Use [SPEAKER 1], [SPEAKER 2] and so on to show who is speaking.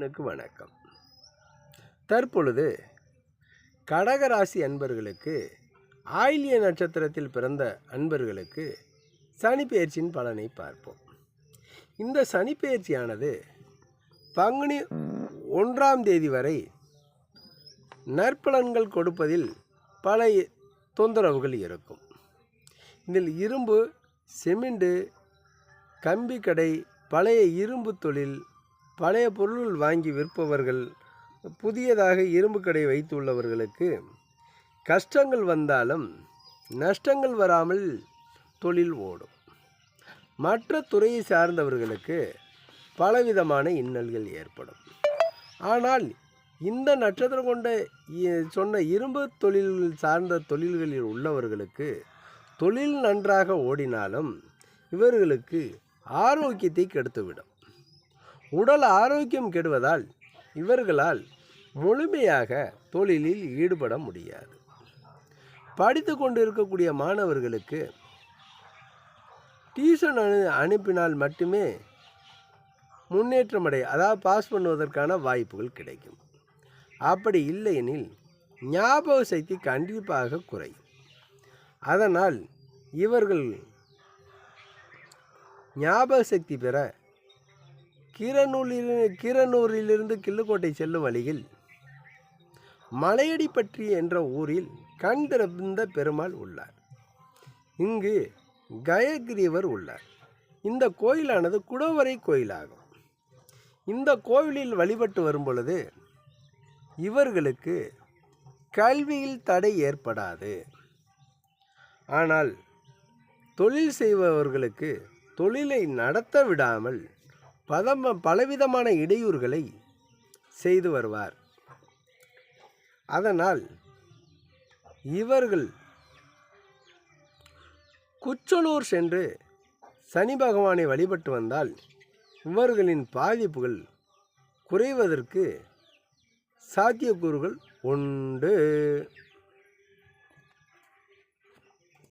[SPEAKER 1] அன்பனுக்கு வணக்கம். தற்பொழுது கடகராசி அன்பர்களுக்கு ஆயிலிய நட்சத்திரத்தில் பிறந்த அன்பர்களுக்கு சனிப்பெயர்ச்சியின் பலனை பார்ப்போம். இந்த சனிப்பெயர்ச்சியானது பங்குனி ஒன்றாம் தேதி வரை நற்பலன்கள் கொடுப்பதில் பல தொந்தரவுகள் இருக்கும். இதில் இரும்பு சிமெண்டு கம்பிக்கடை பழைய இரும்பு தொழில் பழைய பொருள் வாங்கி விற்பவர்கள் புதியதாக இரும்பு கடை வைத்துள்ளவர்களுக்கு கஷ்டங்கள் வந்தாலும் நஷ்டங்கள் வராமல் தொழில் ஓடும். மற்ற துறையை சார்ந்தவர்களுக்கு பலவிதமான இன்னல்கள் ஏற்படும். ஆனால் இந்த நட்சத்திரம் கொண்ட இ- சொன்ன இரும்பு தொழில் சார்ந்த தொழில்களில் உள்ளவர்களுக்கு தொழில் நன்றாக ஓடினாலும் இவர்களுக்கு ஆரோக்கியத்தை கெடுத்துவிடும். உடல் ஆரோக்கியம் கெடுவதால் இவர்களால் முழுமையாக தொழிலில் ஈடுபட முடியாது. படித்து கொண்டு இருக்கக்கூடிய மாணவர்களுக்கு டியூஷன் அனு அனுப்பினால் மட்டுமே முன்னேற்றம் அடைய அதாவது பாஸ் பண்ணுவதற்கான வாய்ப்புகள் கிடைக்கும். அப்படி இல்லையெனில் ஞாபக சக்தி கண்டிப்பாக குறையும். அதனால் இவர்கள் ஞாபக சக்தி பெற கீரனூரில் கீரனூரிலிருந்து கிள்ளுக்கோட்டை செல்லும் வழியில் மலையடிப்பற்றி என்ற ஊரில் கண் திறந்த பெருமாள் உள்ளார். இங்கு கயகிரீவர் உள்ளார். இந்த கோயிலானது குடவரை கோயிலாகும். இந்த கோவிலில் வழிபட்டு வரும் பொழுது இவர்களுக்கு கல்வியில் தடை ஏற்படாது. ஆனால் தொழில் செய்பவர்களுக்கு தொழிலை நடத்த விடாமல் பதம் பலவிதமான இடையூறுகளை செய்து வருவார். அதனால் இவர்கள் குச்சலூர் சென்று சனி பகவானை வழிபட்டு வந்தால் இவர்களின் பாதிப்புகள் குறைவதற்கு சாத்தியக்கூறுகள் உண்டு.